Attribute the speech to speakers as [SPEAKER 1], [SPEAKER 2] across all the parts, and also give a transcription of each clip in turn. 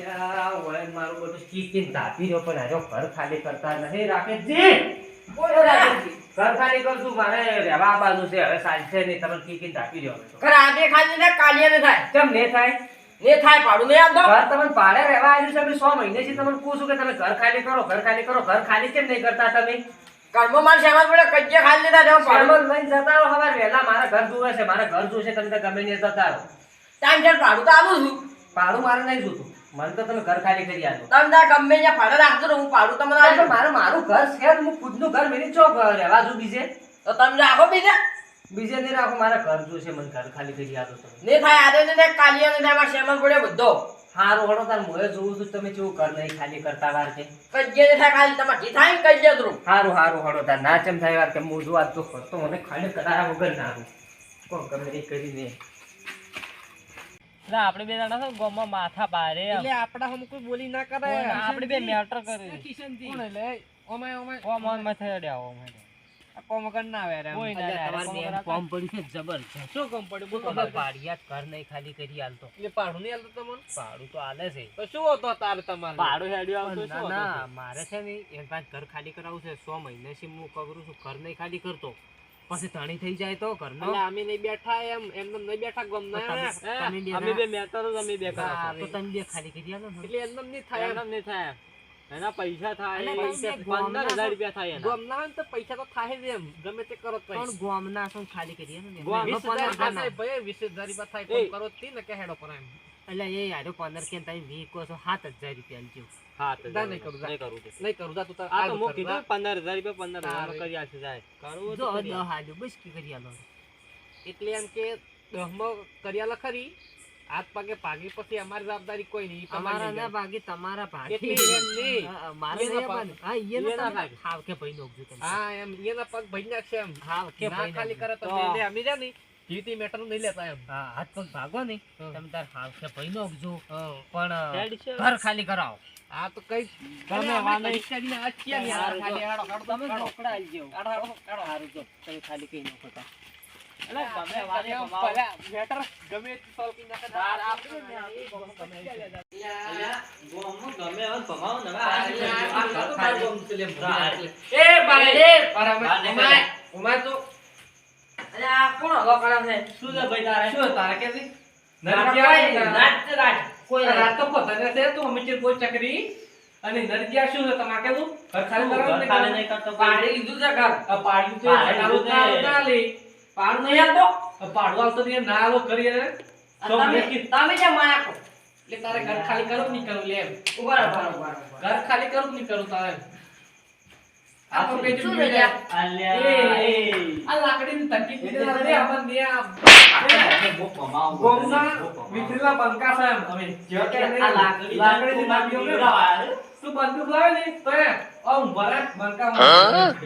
[SPEAKER 1] યા, ઓય મારું બધું ચીકીને ધાપી રહ્યો પણ હારો ઘર ખાલી કરતા નહીં રાકેશજી
[SPEAKER 2] બોલો રાકેશજી.
[SPEAKER 1] ઘર ખાલી કરશું મારે રહેવા બાજુ છે હવે ચાલશે નહીં તમે ચીકીને ધાપી રહ્યો
[SPEAKER 2] ઘર આજે ખાલી ને કાલીએ ને થાય.
[SPEAKER 1] કેમ ને થાય?
[SPEAKER 2] ને થાય પાડું નહીં આપતો
[SPEAKER 1] ઘર તમને ભાડે રહેવા આવ્યું છે અમે સો મહિનેથી તમને પૂછું કે તમે ઘર ખાલી કરો ઘર ખાલી કરો ઘર ખાલી કેમ નહીં કરતા તમે?
[SPEAKER 2] ઘરમાં મારે શેમાં પડે? કજ્જે ખાલી લીધા જવા પાડું.
[SPEAKER 1] લઈને જતા રહો હવે વહેલા મારા ઘર જુએ છે મારા ઘર જોશે તમે તો ગમે નહીં જતા રહો.
[SPEAKER 2] ટાઈમ છે પાડું તો આવું છું.
[SPEAKER 1] ભાડું મારે નહીં જોતું. મને તો તમે ઘર ખાલી કરી આપો.
[SPEAKER 2] તમે ગમે ત્યાં ભાડે રાખજો ને હું પાડું તમને આલું.
[SPEAKER 1] મારે મારું ઘર છે હું ખુદનું ઘર મેરી ચો રહેવા છું બીજે.
[SPEAKER 2] તો તમે રાખો બીજા.
[SPEAKER 1] બીજે નહીં રાખો મારા ઘર જો છે મને ઘર ખાલી કરી આપો તમે.
[SPEAKER 2] ને થાય આજે ને કાલિયા ને થાય શેમાં પડે બધો.
[SPEAKER 1] હારું હળો તાર મોએ જોઉં છું તમે જેવું ઘર નહીં ખાલી કરતા વાર છે
[SPEAKER 2] કજે ને થાય ખાલી તમારે જી થાય ને કજ્જે તું
[SPEAKER 1] હારું હારું હળો તાર ના ચમ થાય વાર કે હું જો આજ તો કરતો મને ખાલી કરાયા વગર ના આવું. કોણ ગમે કરી કરીને.
[SPEAKER 3] એટલે આપણે બે જણા છો ગોમાં માથા પારે
[SPEAKER 2] એટલે આપડા હમ કોઈ બોલી ના કરે
[SPEAKER 3] આપણે બે મેટર કરી.
[SPEAKER 2] કોણ એટલે? ઓમે ઓમે.
[SPEAKER 3] કોમ ઓનમાં થઈ અડ્યા ઓમે.
[SPEAKER 2] કોમ કર ના આવે રે.
[SPEAKER 3] કોઈ ના કોમ
[SPEAKER 1] પડ્યું છે જબરજસ્ત
[SPEAKER 2] શું કોમ પડ્યું બોલ
[SPEAKER 1] ખબર પાડિયા ઘર નહીં ખાલી કરી હાલતો
[SPEAKER 2] એટલે પાડું નહીં આલતો તમને?
[SPEAKER 1] પાડું તો આલે છે.
[SPEAKER 2] તો શું હતો તારે તમારે?
[SPEAKER 3] પાડું હેડ્યો આવતો
[SPEAKER 1] ના
[SPEAKER 3] શું
[SPEAKER 1] ના મારે છે ને એક પાંચ ઘર ખાલી કરાવવું છે સો મહિનાથી હું કરું છું ઘર નહીં ખાલી કરતો. પછી ધણી થઈ જાય તો ઘરનો.
[SPEAKER 2] અમે નહીં બેઠા એમ એમને નહીં બેઠા ગમ ના
[SPEAKER 3] અમે બે મેટર તો તમે બે કરા
[SPEAKER 1] તો તમે બે ખાલી કરી આલો
[SPEAKER 2] એટલે એમને નહીં થાય
[SPEAKER 3] એમ. નહીં થાય એના પૈસા થાય
[SPEAKER 1] ગામના
[SPEAKER 3] પંદર હજાર રૂપિયા થાય એના.
[SPEAKER 2] ગમ ના તો પૈસા તો થાય જ એમ. ગમે તે કરો
[SPEAKER 1] પણ ગોમના ને ખાલી કરી આલો ને. એમાં
[SPEAKER 2] વીસ હજાર થાય વીસ હજાર રૂપિયા થાય. કરો તી ને કે હેડો પર એમ
[SPEAKER 1] એટલે એ હારો પંદર કે તમે વીસ કહો છો સાત હજાર રૂપિયા આલજો.
[SPEAKER 3] હા તો
[SPEAKER 2] ના, નહીં કરું,
[SPEAKER 3] નહીં કરું
[SPEAKER 2] નહીં કરું જા તું તાર
[SPEAKER 3] આ તો
[SPEAKER 2] આલુ
[SPEAKER 3] કીધું
[SPEAKER 2] જા.
[SPEAKER 3] પંદર હજાર રૂપિયા પંદર હજાર
[SPEAKER 2] તારે.
[SPEAKER 3] કરી આપશે જાય. કરવું તો
[SPEAKER 1] દહ હાલ્યો બસ કી કરી આલો.
[SPEAKER 2] એટલે એમ કે દહમાં કર્યા ખરી. હાથ પાકે ભાગી પછી અમારી જવાબદારી કોઈ નહીં ઈ
[SPEAKER 1] ના
[SPEAKER 2] જવાબદારી.
[SPEAKER 1] તમારા ભાગે.
[SPEAKER 2] એમ નહીં.
[SPEAKER 1] હા, હા, મારે
[SPEAKER 2] એના ભાગે.
[SPEAKER 1] પણ- હા, ઈયે ના
[SPEAKER 2] ભાગે.
[SPEAKER 1] હાવ કે ભાઈ નોખજો તમે.
[SPEAKER 2] હા એમ એના પગ ભરી નાખશે એમ.
[SPEAKER 1] હાવ કે ભાઈ
[SPEAKER 2] ખાલી કરે તો
[SPEAKER 3] તો-
[SPEAKER 2] અમે છે ને જીવતી મેટર નહીં લેતા એમ.
[SPEAKER 1] હા, હાથ પગ ભાગો ને તમે તાર હાવ કે ભાઈ પણ ઘર ખાલી કરાવો.
[SPEAKER 2] આ તો કઈ
[SPEAKER 3] તમે
[SPEAKER 2] વાને
[SPEAKER 3] વાંધો
[SPEAKER 2] આપણે
[SPEAKER 3] નહીં.
[SPEAKER 2] પરીક્ષાની આ ક્યાં ની હાર ખાલી આડો કાઢો
[SPEAKER 1] તમે. રોકડા આલજો.
[SPEAKER 2] હાડો, હાડો, હાડો.
[SPEAKER 1] હારું જો, તમે ખાલી કઈ ન તા.
[SPEAKER 3] એટલે
[SPEAKER 2] તમે
[SPEAKER 3] વાને
[SPEAKER 2] ભલા મેટર ગમે તે solve કરી નાખે.
[SPEAKER 3] તાર
[SPEAKER 2] આ
[SPEAKER 3] આપણે
[SPEAKER 2] આપણે
[SPEAKER 3] ને આ
[SPEAKER 2] આ ગમે
[SPEAKER 3] ગમે હવે ભમાવો ને
[SPEAKER 2] આ તો
[SPEAKER 3] ખાલી.
[SPEAKER 2] ગમ છે લે,
[SPEAKER 3] હા.
[SPEAKER 2] એટલે. એ બારે એ
[SPEAKER 3] બાર
[SPEAKER 2] અમારે- અમારે તો
[SPEAKER 3] અરે આ કોણ હલો કરા છે? શું છે ભાઈ તારે?
[SPEAKER 2] શું તારે કે છે?
[SPEAKER 3] નાટ્ય છે રાત. કોઈ
[SPEAKER 2] રાત તો પોતાને છે, તું હમીચર કોઈ ચકરી. અને નરજિયા શું છે તમારે કેવું ઘર ખાલી
[SPEAKER 3] ઘર
[SPEAKER 2] નહીં
[SPEAKER 3] કરતો
[SPEAKER 2] પાડી લીધું છે ઘર. આ પાડ્યું છે
[SPEAKER 3] પાડી
[SPEAKER 2] તારું
[SPEAKER 3] લીધું
[SPEAKER 2] ના લે પાડું નહીં આવતો આ આવતો નહીં ના આલો કરીએ.
[SPEAKER 3] તમે- તમે કેમ માયા કો?
[SPEAKER 2] એટલે તારે ઘર ખાલી કરો નહીં કરવું લે એમ.
[SPEAKER 3] ઊભા ઊભા.
[SPEAKER 2] ઘર ખાલી કરો નહીં કરવું તારે? આ તો કઈ
[SPEAKER 3] શું
[SPEAKER 2] જગ્યાએ
[SPEAKER 3] છે અલ્યા,
[SPEAKER 2] એ. આ લાકડીની
[SPEAKER 3] ને.
[SPEAKER 2] આ બંકા છે અમે
[SPEAKER 3] જો કે આ લાકડી
[SPEAKER 2] લાકડીની નાખીઓ ને. તું બંદૂક લાવે ને તો એ આમ ભરે બંકા
[SPEAKER 3] એટલે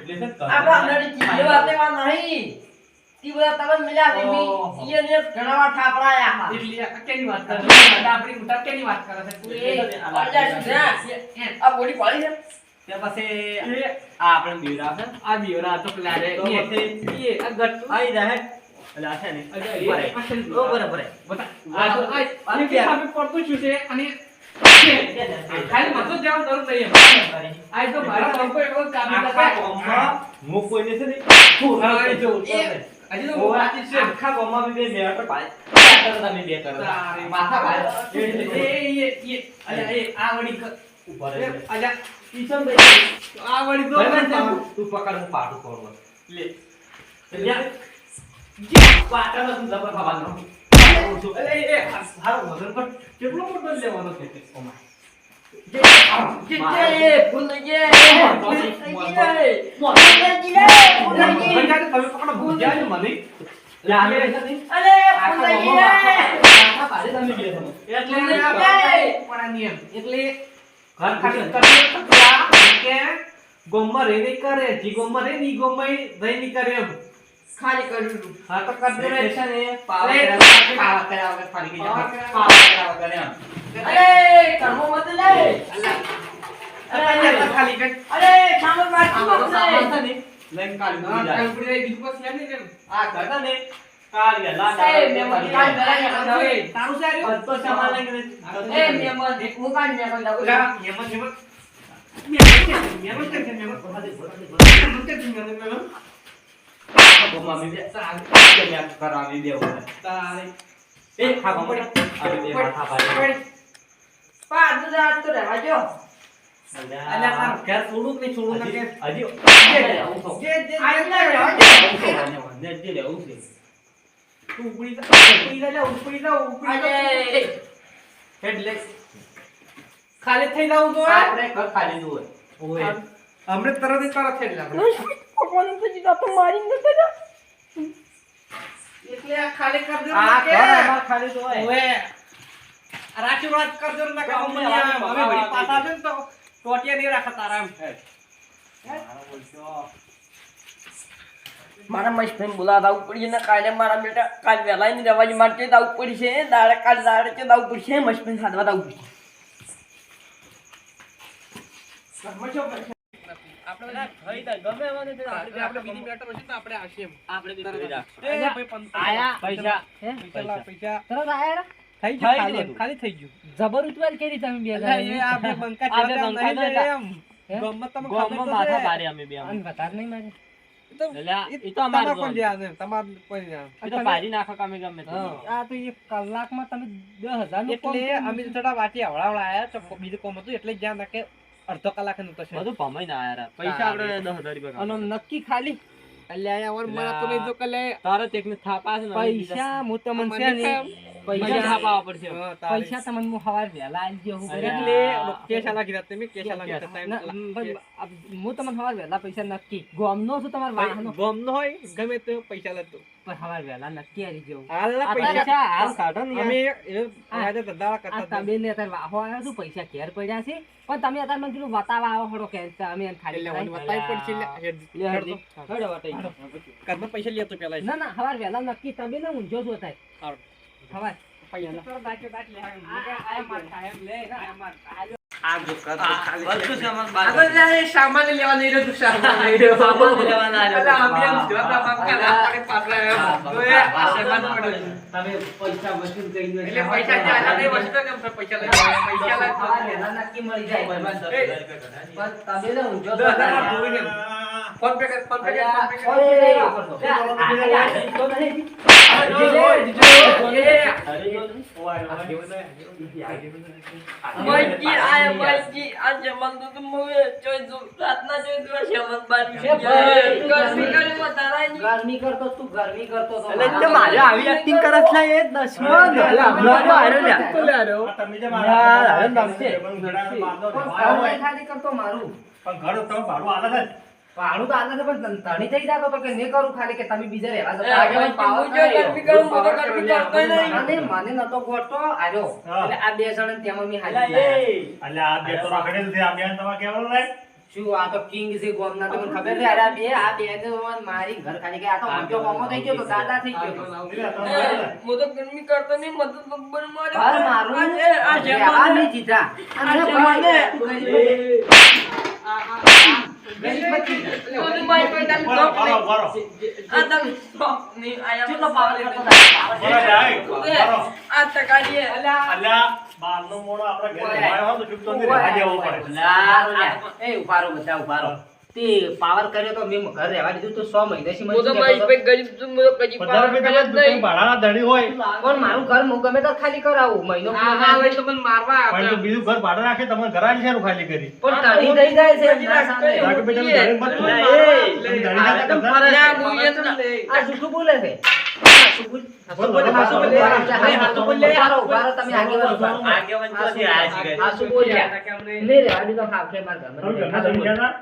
[SPEAKER 3] છે ને
[SPEAKER 2] આ
[SPEAKER 3] ઘરમાં
[SPEAKER 2] નડી ચીજો વાતે નહીં છે મી. ઘણા હા
[SPEAKER 4] એટલે કેની કરે આપણી ઉઠા કેની વાત કરે
[SPEAKER 2] એ- આ બોડી પાડી છે
[SPEAKER 3] તે પછી આ આપણે બીવડા છે
[SPEAKER 4] આ દીવડા તો પેલા રે
[SPEAKER 3] તો પછી
[SPEAKER 4] એ આ ગટ્ટુ
[SPEAKER 3] આઈ રહે એટલે છે ને બરે. ઓ, બરે, બરે.
[SPEAKER 4] બતા આ તો
[SPEAKER 3] આની
[SPEAKER 4] આની
[SPEAKER 3] પેર.
[SPEAKER 4] પડતું શું છે અને ખાલી મતો જ જરૂર નહીં એમ. તો મારા બંકો એટલો જ કાબુ
[SPEAKER 3] આખા
[SPEAKER 4] કરે.
[SPEAKER 3] ગામમાં હું કોઈને છે ને
[SPEAKER 4] હા, જો.
[SPEAKER 3] એ
[SPEAKER 4] હજી તો
[SPEAKER 3] ઓવા
[SPEAKER 4] છે.
[SPEAKER 3] આખા ગામમાં બે મેટર પાડે. બે તમે બે કરો. માથા પાડે.
[SPEAKER 4] એ એ એ આ વળી
[SPEAKER 3] ઉપર
[SPEAKER 4] એ,
[SPEAKER 3] રહે.
[SPEAKER 4] અલ્યા ઈસમ ભાઈ આ વળી તો
[SPEAKER 3] તું પકડ હું પાટું કરું.
[SPEAKER 4] લે.
[SPEAKER 3] તું જબર ખાવાનો.
[SPEAKER 4] એ હારું કેટલો મોટો લેવાનો છે. એટલે ઘર ખાલી કરીએ તો કે ગોમમાં રે નહીં કરે જી ગોમમાં રે ની ગોમમાં રહી નહીં કરે એમ.
[SPEAKER 2] ખાલી કર્યું તું.
[SPEAKER 4] હા તો કરજો રે
[SPEAKER 3] છે ને. પાવા
[SPEAKER 4] એ,
[SPEAKER 3] કર્યા વગર- પાવા કર્યા વગર ફાડી ગઈ
[SPEAKER 4] પાવા
[SPEAKER 3] જશે.
[SPEAKER 4] કર્યા
[SPEAKER 3] પાવા કર્યા વગર એમ.
[SPEAKER 2] અરે કર્મો મત લે
[SPEAKER 4] અરે ખાલી કર.
[SPEAKER 2] અરે સામે માર
[SPEAKER 3] તો ને, લઈને કાઢી
[SPEAKER 4] એમ
[SPEAKER 3] આ ઘર ને, કાલ વેલા
[SPEAKER 4] એ મહેમાન કાલ વેલા નીકળતા
[SPEAKER 2] તારું છે
[SPEAKER 3] બધો સામાન લઈને
[SPEAKER 4] એ મહેમાન હું કાલ નીકળતા હોય.
[SPEAKER 2] લા, મહેમાન, મહેમાન. મહેમાન ક્યાં છે? છે? મહેમાન? મહેમાન ક્યાં છે? મહેમાન, મહેમાન?
[SPEAKER 3] મમ્મી બે ચાલ મેં? હજી
[SPEAKER 2] ઉપડી જા, ઉપડી જા, જા, ઉપડી જા, ઉપડી જા.
[SPEAKER 4] આજે
[SPEAKER 2] ખાલી થઈ જવું.
[SPEAKER 3] આપણે ઘર ખાલી
[SPEAKER 2] તરત જ થઈ આપણે.
[SPEAKER 4] તો મારી ન દેતા.
[SPEAKER 2] એટલે આ ખાલી કરી દેવું
[SPEAKER 3] આ ઘર અમાર ખાલી તો હોય.
[SPEAKER 2] રાચી વાત કરજો ને કામ આમ હવે પાછા છે ને તો ટોટિયા નહીં રાખે તારા એમ.
[SPEAKER 4] મારા મસ્તભાઈ બોલાવા આવવું પડશે ને કાલે મારા બેટા કાલ વહેલા ને રવાજ માટે આવવું પડશે દાડે કાલ દાડે છે આવવું પડશે મસ્તભાઈ સાધવા આવવું પડશે
[SPEAKER 2] તો.
[SPEAKER 1] જબર ઉતવાર કેરી તમે બે?
[SPEAKER 2] ગામમાં તમે તો
[SPEAKER 3] માથા
[SPEAKER 2] છે.
[SPEAKER 3] અમે બે
[SPEAKER 1] વધારે નહીં મારે
[SPEAKER 3] નાખો
[SPEAKER 1] કલાકમાં તમે દસ હજાર
[SPEAKER 2] એટલે અમે થોડા વાટી હવડાવડા આયા બીજું કોમ હતું એટલે જ ધ્યાન રાખે અડધો કલાકનું તો
[SPEAKER 3] બધું ભમાઈ ના આયા પૈસા આપણે દસ હજાર રૂપિયા
[SPEAKER 1] અને નક્કી ખાલી.
[SPEAKER 2] અહીંયા અમારે તો નહીં કલે
[SPEAKER 3] તારે થાપા છે
[SPEAKER 1] પૈસા હું તમને?
[SPEAKER 3] પૈસા
[SPEAKER 1] પૈસા
[SPEAKER 3] પડશે.
[SPEAKER 1] પૈસા તમને હું સવાર વહેલા હું
[SPEAKER 2] એટલે કેસ આલા કીધા તમે કેસ આલા કીધા
[SPEAKER 1] ના,
[SPEAKER 2] time
[SPEAKER 1] પણ આ- હું તમને સવાર વહેલા પૈસા નક્કી. ગોમનો છું તમારા વાહનો.
[SPEAKER 2] ભાઈ, નો હોય ગમે તે પૈસા લેતો.
[SPEAKER 1] પણ સવાર વહેલા નક્કી આવી જવું.
[SPEAKER 2] હાલના પૈસા
[SPEAKER 1] પૈસા હાલ. કાઢો ને
[SPEAKER 2] અમે એ વાયદા ધંધા કરતા
[SPEAKER 1] તમે ને અત્યારે વાહો આવ્યો છું પૈસા ઘેર પડ્યા છે. પણ તમે અત્યારે મને કીધું આવો કે તમે એને ખાલી
[SPEAKER 2] એટલે બતાવી પડશે હેડ- હેડ
[SPEAKER 3] હેડ
[SPEAKER 2] તો.
[SPEAKER 3] હેડો વાટઈ.
[SPEAKER 2] ઘરમાં પૈસા લેતો પેલા
[SPEAKER 1] ના ના સવાર વહેલા નક્કી. તમે ને ઊંઝો છો થાય
[SPEAKER 2] હારું.
[SPEAKER 1] સવાર
[SPEAKER 4] સામાન લેવા નહીં રહ્યો
[SPEAKER 3] પૈસા
[SPEAKER 4] પૈસા ફોન પે કર, ફોન પે કર, ફોન પે કર.
[SPEAKER 1] ઓય, આ- આ- આ- તો નહીં.
[SPEAKER 4] મરજી આય મરજી આ જમન તો તું મોએ જોઈ જો રાતના જોઈ જો જમન બારી
[SPEAKER 1] છે
[SPEAKER 4] ની
[SPEAKER 3] ને, ને.
[SPEAKER 1] પણ તો આના પણ તણી થઈ જાતો તો કે નહીં કરું ખાલી કે તમે બીજા રહેવા જતા આગળ પાવર
[SPEAKER 4] હું જો ગરમી કરું તો ગરમી કરતો નહીં.
[SPEAKER 1] અને મને નતો ગોઠતો આર્યો એટલે આ બે જણ તેમાં મેં હાલી
[SPEAKER 5] એટલે આ બે તો રખડેલ છે, આ બે તમારે કેવળ રહે
[SPEAKER 1] શું આ તો કિંગ છે ગોમના તમને ખબર છે? અરે આ બે આ બે તો મારી ઘર ખાલી કે આ તો મોટો કોમો થઈ ગયો તો દાદા થઈ ગયો.
[SPEAKER 5] આ તમે.
[SPEAKER 4] હું તો ગરમી કરતો નહીં મદદ બબ્બર મારે.
[SPEAKER 1] ઘર મારું?
[SPEAKER 4] આ આ
[SPEAKER 1] અને
[SPEAKER 4] આ જમાને- તમે. આ તમે. આયા
[SPEAKER 1] કેટલો
[SPEAKER 4] મને
[SPEAKER 5] બરો.
[SPEAKER 4] આ. ટકાડીએ.
[SPEAKER 5] અલ્યા, બહારનો મોણો આપણે ઘરે જમાયો હોય તો ચૂપ તો નહીં રહેવા દેવો પડે.
[SPEAKER 1] એ ઊભા રહો બધા ઊભા રહો. તે પાવર કર્યો તો મેં ઘર રહેવા દીધું તો સો મહિનાથી મને
[SPEAKER 4] તો
[SPEAKER 1] શું
[SPEAKER 4] મારી
[SPEAKER 1] કહેતો
[SPEAKER 4] પાસે ગરીબ છું, હું તો પાવર કર્યો નહીં.
[SPEAKER 5] ભાડાના ધણી હોય.
[SPEAKER 1] પણ મારું ઘર હું ગમે તો ખાલી કરાવું મહિનો
[SPEAKER 4] આ હા ભાઈ તો મને મારવા
[SPEAKER 5] પણ બીજું ઘર ભાડે રાખે તમે ઘરાની શેનું ખાલી કરી?
[SPEAKER 1] પણ તણી થઈ જાય છે
[SPEAKER 4] બધી
[SPEAKER 1] ના
[SPEAKER 4] વાત
[SPEAKER 1] સાંભળે.
[SPEAKER 4] કરી.
[SPEAKER 5] બાકી ભાઈ તમે ધણી મત
[SPEAKER 4] એટલે
[SPEAKER 5] બોલો. ધણી સાથે
[SPEAKER 4] તો આ
[SPEAKER 1] જૂઠું છે આગેવાન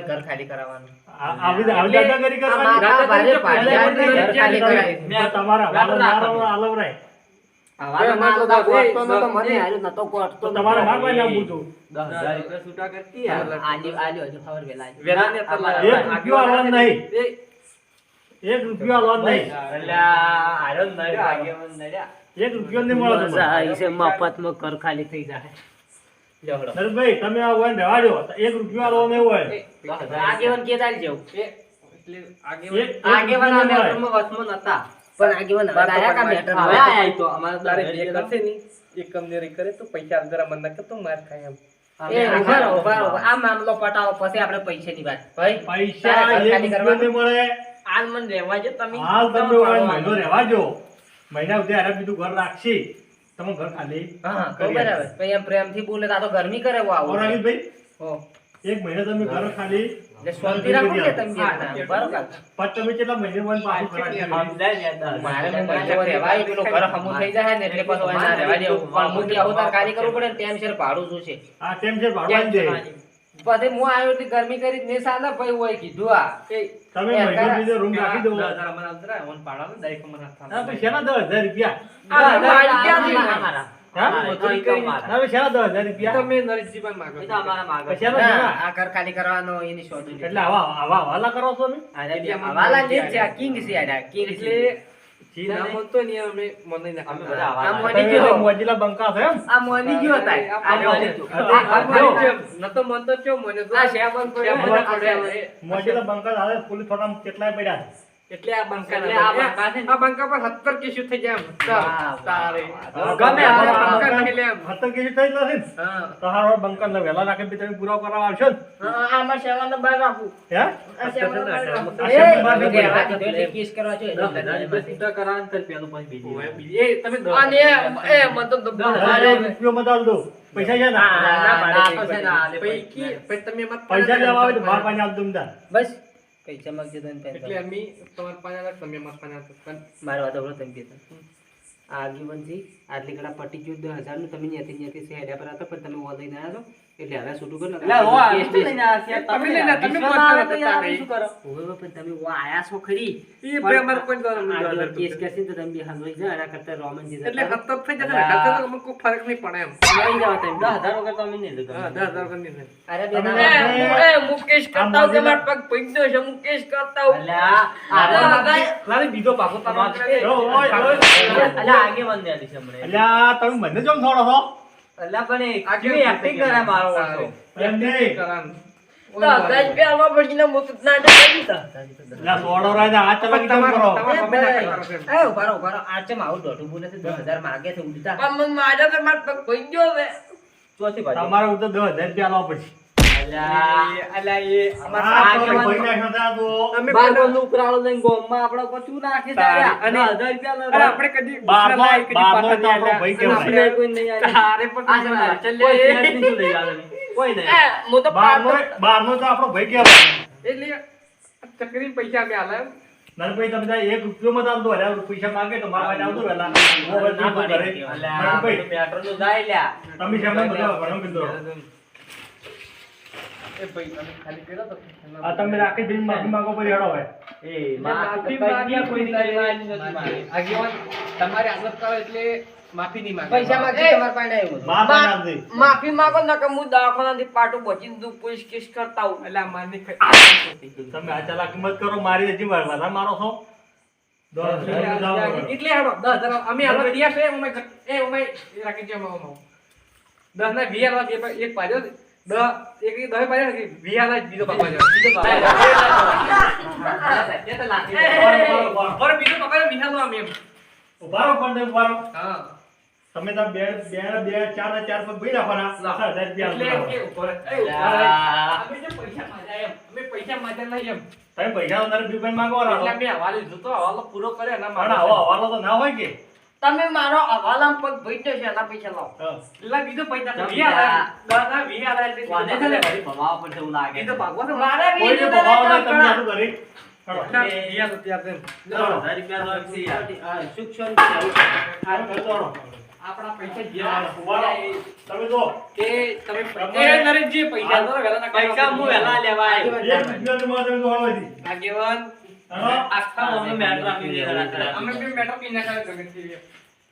[SPEAKER 1] ઘર ખાલી કરાવવાનું
[SPEAKER 5] આ- આવી દાદાગીરી કરવાની? તમારા એક રૂપિયો નહીં. રૂપિયો નહીં. મળે
[SPEAKER 6] મફતમાં કર ખાલી થઈ જાય.
[SPEAKER 5] નરેશભાઈ તમે આ હોય એક રૂપિયો આલવાનો નહીં હોય.
[SPEAKER 1] આગેવન કે તારી જેવું.
[SPEAKER 3] એટલે આગેવાન- આગેવાન વચમાં નતા.
[SPEAKER 1] પણ આગેવાન હવે આયા કા મેટર
[SPEAKER 3] હવે આયા તો. અમારે
[SPEAKER 2] તારે બે કરશે ની એક કમજોરી કરે તો પૈસા જરા મને કે તો માર ખાય એમ.
[SPEAKER 1] એ ઊભા રહો, ઊભા રહો. આ મામલો પટાવો પછી આપણે પૈસાની વાત. ભાઈ
[SPEAKER 5] પૈસા એક રૂપિયો મળે.
[SPEAKER 3] હાલ મને રહેવા જો તમે.
[SPEAKER 5] હાલ તમે. મહિનો રહેવા જો મહિના સુધી આરામ બીજું ઘર રાખશી. તમે ઘર ખાલી
[SPEAKER 1] હા બરાબર. પછી એમ પ્રેમથી બોલે તો આ તો ગરમી કરે આવો.
[SPEAKER 5] ભાઈ
[SPEAKER 1] હો.
[SPEAKER 5] એક મહિનો તમે ઘર ખાલી
[SPEAKER 1] એટલે શાંતિ રાખો ને તમે બે જણા. બરાબર.
[SPEAKER 5] તમે કેટલા મહિને હોય પાછું
[SPEAKER 3] સમજાય ને
[SPEAKER 1] મારે હું મહિનો રહેવા ઘર હમું થઈ જાય ને એટલે પછી ના રહેવા દેવું. પણ હું ત્યાં આવું તાર કરવું પડે ને ટાઈમ ભાડું શું છે?
[SPEAKER 5] ભાડું
[SPEAKER 1] પછી હું આવ્યો એટલે ગરમી કરી ને સાલા ભાઈ હોય કીધું આ.
[SPEAKER 5] તમે મહિનો બીજો રૂમ રાખી દો.
[SPEAKER 2] દસ મને આવતા રહ્યા, મને પાડવાનું દરેક મને હાથ
[SPEAKER 5] ના પછી શેના દસ રૂપિયા? હા?
[SPEAKER 3] તો
[SPEAKER 5] શેના?
[SPEAKER 1] આ કરવાનો એની શોધ
[SPEAKER 5] એટલે આવા આવા હવાલા કરો છો તમે
[SPEAKER 1] અરે બે હવાલા ને જ છે આ કિંગ છે આ કિંગ છે.
[SPEAKER 2] એટલે જી ના? મનતો ને અમે મને ના
[SPEAKER 3] અમે બધા
[SPEAKER 1] આ
[SPEAKER 3] આવા
[SPEAKER 1] મોની
[SPEAKER 5] તમે
[SPEAKER 1] ગયો.
[SPEAKER 5] મોજીલા બંકા કેટલાય પડ્યા છે.
[SPEAKER 2] એટલે આ બંકા
[SPEAKER 3] એટલે આ બંકા છે
[SPEAKER 2] આ બંકા પર 70 કેસુ થઈ જાય એમ
[SPEAKER 1] વાહ,
[SPEAKER 2] તારે
[SPEAKER 3] ગમે
[SPEAKER 5] આ
[SPEAKER 3] આ
[SPEAKER 2] બંકા
[SPEAKER 5] બંકા
[SPEAKER 2] એટલે એમ.
[SPEAKER 5] હતર થઈ નથી
[SPEAKER 1] હા.
[SPEAKER 5] તો હારો બંકા ને વેલા રાખે બી તમે પૂરો કરવા આવશો ને
[SPEAKER 1] હા, આમાં સેવા ને બાર રાખું.
[SPEAKER 5] હે
[SPEAKER 1] આ ને બાર રાખું. એ,
[SPEAKER 5] શ્યામલ બહાર
[SPEAKER 1] કેસ કરવા જોઈએ.
[SPEAKER 3] દસ હજાર રૂપિયા છૂટા કરાવે ને તો પેલું પછી બીજી
[SPEAKER 2] ઓય, બીજી- તમે
[SPEAKER 1] અને એ, મત તો દબ્બો મારે.
[SPEAKER 5] રૂપિયો મત આલ દો પૈસા છે ના
[SPEAKER 1] ના,
[SPEAKER 3] ના,
[SPEAKER 1] છે.
[SPEAKER 3] પછી
[SPEAKER 2] તમે મત
[SPEAKER 5] પૈસા લેવા આવે તો બાર પાણી આપ તમને
[SPEAKER 1] બસ પૈસા ચમક જતો ને
[SPEAKER 2] એટલે અમે તમારા પાંચ હજાર, તમે અમારા પાંચ હજાર.
[SPEAKER 1] મારા વાત હમણાં તમે કહેતા. આ આગેવાનજી આટલી કડા પટી ગયું દસ હજારનું તમે ન્યાથી ન્યાથી સેડ્યા પર હતા પણ તમે ઓલ લઈને આવ્યા છો એટલે હવે છૂટું કરો
[SPEAKER 3] એટલે હો, આ
[SPEAKER 1] કેસ
[SPEAKER 3] શું
[SPEAKER 1] બેસ.
[SPEAKER 3] લઈને આવ્યા છે?
[SPEAKER 2] તમે લઈને
[SPEAKER 3] તમે
[SPEAKER 2] તમે
[SPEAKER 3] વિશ્વમાં આવે
[SPEAKER 2] પોતા
[SPEAKER 3] તો યાર
[SPEAKER 2] હતા
[SPEAKER 3] આપણે શું કરો?
[SPEAKER 1] ઓવે ઓવે, પણ તમે ઓ આયા છો ખરી
[SPEAKER 2] ઈ ભાઈ અમારે કોઈ દસ હજાર
[SPEAKER 1] કેસ
[SPEAKER 2] રૂપિયા.
[SPEAKER 1] કરશે ને તો તમે બી હાંધવાઈ જાઓ. એના કરતાં રોમનજી જતા
[SPEAKER 2] એટલે
[SPEAKER 1] રહો.
[SPEAKER 2] થઈ જશે ને તો અમને કોઈ ફરક નહીં પડે એમ
[SPEAKER 1] લઈ જાઓ તમે.
[SPEAKER 3] દસ વગર તો અમે નહીં લીધું.
[SPEAKER 2] હા, દસ હજાર કરી
[SPEAKER 1] અરે બે
[SPEAKER 5] એ,
[SPEAKER 3] મુકેશ
[SPEAKER 5] કરતા હું તમારા
[SPEAKER 3] પગ પૈસો છે મુકેશ કરતા અલ્યા
[SPEAKER 2] આ બીજો પાકો તમારો.
[SPEAKER 3] અલ્યા આલી છે હમણાં.
[SPEAKER 5] અલ્યા તમે મને જેમ થોડો
[SPEAKER 3] અલ્યા પણ એ કેવી acting કરે મારો ઓળખો.
[SPEAKER 5] એમ નહીં.
[SPEAKER 2] કરાન. તમારે
[SPEAKER 1] દસ હજાર
[SPEAKER 5] રૂપિયા લાવવા પડશે.
[SPEAKER 2] ચકરી પૈસા એમ.
[SPEAKER 5] નરભાઈ તમે એક રૂપિયો માં આવતો હજાર પૈસા માંગે તો મારા પાસે આવતો વહેલા હું હવે
[SPEAKER 3] ના
[SPEAKER 5] શું
[SPEAKER 3] પાડી.
[SPEAKER 5] કરે? નરભાઈ,
[SPEAKER 3] મેટ્રો તો જાય લ્યા.
[SPEAKER 5] તમે શેમને બધા ભણો કીધું
[SPEAKER 2] એ ભાઈ અમે ખાલી કર્યો તો
[SPEAKER 5] આ તમે રાખી દિન માફી માંગો પછી હેડો હવે.
[SPEAKER 3] એ,
[SPEAKER 2] માફી માંગ્યા
[SPEAKER 3] કોઈ નથી મારી.
[SPEAKER 2] આગેવાન તમારી આદત કરો એટલે માફી નહીં માંગે.
[SPEAKER 1] પૈસા તમારા પાસે આવ્યું.
[SPEAKER 3] માફી માંગો. ને કે હું દવાખાનાથી પાટું બચીને તું પોલીસ કેસ કરતા હું
[SPEAKER 2] એટલે આ મારની
[SPEAKER 5] તમે આ ચાલાકી મત કરો મારી હજી વધારે મારો છો. હજાર.
[SPEAKER 2] એટલે હેડો. દસ હજાર અમે તૈયાર છે અમે એ અમે રાખી છે અમે. દસ ના વીસ બે એક પાડ્યો. એક ને બીજો બીજો
[SPEAKER 3] તો
[SPEAKER 2] બીજો અમે
[SPEAKER 5] પણ તમે
[SPEAKER 2] હા.
[SPEAKER 5] તમે ત્યાં બે બે બે ચાર ને ચાર પગ ભાઈ રાખવાના લાખા હજાર રૂપિયા.
[SPEAKER 2] અમે જે પૈસા માજા એમ. અમે પૈસા માજા નહીં એમ.
[SPEAKER 5] તમે પૈસા અંદર બી પણ માંગો
[SPEAKER 2] એટલે
[SPEAKER 5] રાખો
[SPEAKER 2] અમે હવાલે જોતો હવાલો પૂરો કરે ના
[SPEAKER 5] પણ હવાલો તો ના હોય કે?
[SPEAKER 3] તમે મારો હવાલામ પગ ભઈટો છે એના પૈસા લાવો
[SPEAKER 2] એટલે બીજો પૈસા તો
[SPEAKER 3] તમે
[SPEAKER 2] વીસ હાલવા દસ ના એટલે
[SPEAKER 3] વાંધે છે ને ભાઈ, ભમાવા પર એવું લાગે?
[SPEAKER 2] તો ભાગવો તો
[SPEAKER 3] મારે વી
[SPEAKER 5] કોઈને
[SPEAKER 3] હજાર
[SPEAKER 5] ભગાવો તમને તમે શું કરી?
[SPEAKER 2] આપણા પૈસા જે
[SPEAKER 5] હા, ઊભા રહો. તમે જો.
[SPEAKER 2] એ તમે પૈસા ના
[SPEAKER 3] હું વહેલા લેવા આવ્યો.
[SPEAKER 5] એક રૂપિયા તો મારે તમે જોવા નથી.
[SPEAKER 2] આગેવાન.
[SPEAKER 3] આખા ગામનો મેટ્રો આપી દે ખરા ખરા.
[SPEAKER 2] અમે બી મેટો પી નાખ્યા ગમે તે.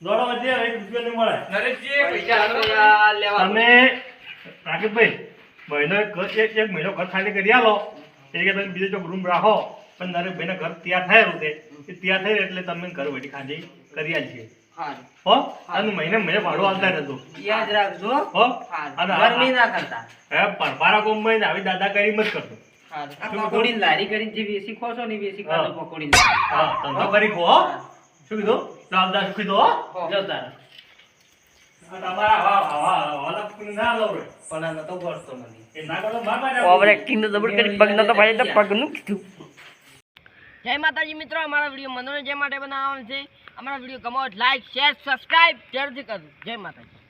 [SPEAKER 5] દોડો વચ્ચે એક રૂપિયો નહીં મળે.
[SPEAKER 2] નરેશજી પૈસા હાલો.
[SPEAKER 4] લેવા
[SPEAKER 5] તમે રાકેશભાઈ મહિનો એક એક એક મહિનો ઘર ખાલી કરી આલો. એટલે કે તમે બીજો ચોક રૂમ રાખો. પણ નરેશભાઈના ઘર તૈયાર થયેલું છે. એ તૈયાર થઈ એટલે તમે ઘર વડી ખાલી કરી
[SPEAKER 4] હારું.
[SPEAKER 5] હો? અને મહિને મહિને ભાડું આલતા રહેજો.
[SPEAKER 1] યાદ રાખજો.
[SPEAKER 5] હો? અને
[SPEAKER 1] ગરમી ના કરતા.
[SPEAKER 5] હે પરપારા કોમમાં ને દાદા દાદાગીરી મત કરતો
[SPEAKER 4] હારું.
[SPEAKER 1] લારી કરીને જે વેસી ખો છો ને વેસી ખાજો
[SPEAKER 5] હા. હા ધંધો કરી ખો શું કીધું? ચાલતા શું કીધું
[SPEAKER 1] જો તારે
[SPEAKER 5] તમારા હવા હવા હવાલા ના લો
[SPEAKER 1] પણ આ નતો ગળતો મને.
[SPEAKER 5] એ ના કરો માર માર
[SPEAKER 4] ઓવર એક્ટિંગ તો જબર કરી પગ નતો પાડી તો પગનું કીધું. જય માતાજી મિત્રો અમારા વીડિયો મનોરંજન માટે બનાવવાનો છે. અમારા વીડિયો ગમો લાઈક શેર સબસ્ક્રાઇબ જરૂરથી કરજો. જય માતાજી.